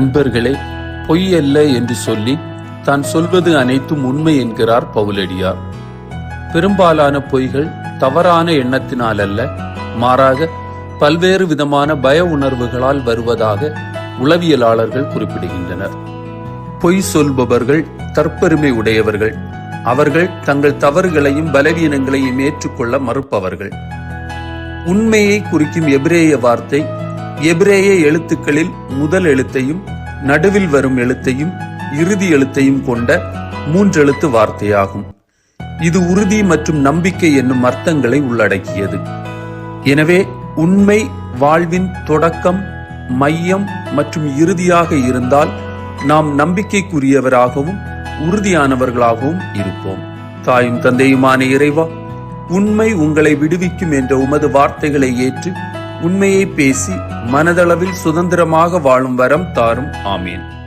அன்பர்களே பொய் அல்ல என்று சொல்லி தான் சொல்வது அனைத்தும் உண்மை என்கிறார் பவுலடியார். பெரும்பாலான பொய்கள் தவறான எண்ணத்தினால் அல்ல மாறாக பல்வேறு விதமான பய உணர்வுகளால் வருவதாக உளவியலாளர்கள் குறிப்பிடுகின்றனர். பொய் சொல்பவர்கள் தற்பெருமை உடையவர்கள். அவர்கள் தங்கள் தவறுகளையும் பலவீனங்களையும் ஏற்றுக்கொள்ள மறுப்பவர்கள். உண்மையை குறிக்கும் எபிரேய வார்த்தை எபிரேய எழுத்துக்களில் முதல் எழுத்தையும் நடுவில் வரும் எழுத்தையும் இறுதி எழுத்தையும் கொண்ட மூன்றெழுத்து வார்த்தையாகும். இது உறுதி மற்றும் நம்பிக்கை என்னும் அர்த்தங்களை உள்ளடக்கியது. எனவே உண்மை வாழ்வின் தொடக்கம் மையம் மற்றும் இறுதியாக இருந்தால் நாம் நம்பிக்கைக்குரியவராகவும் உறுதியானவர்களாகவும் இருப்போம். தாயும் தந்தையுமான இறைவா உண்மை உங்களை விடுவிக்கும் என்ற உமது வார்த்தைகளை ஏற்று உண்மையை பேசி மனதளவில் சுதந்திரமாக வாழும் வரம் தாரும். ஆமீன்.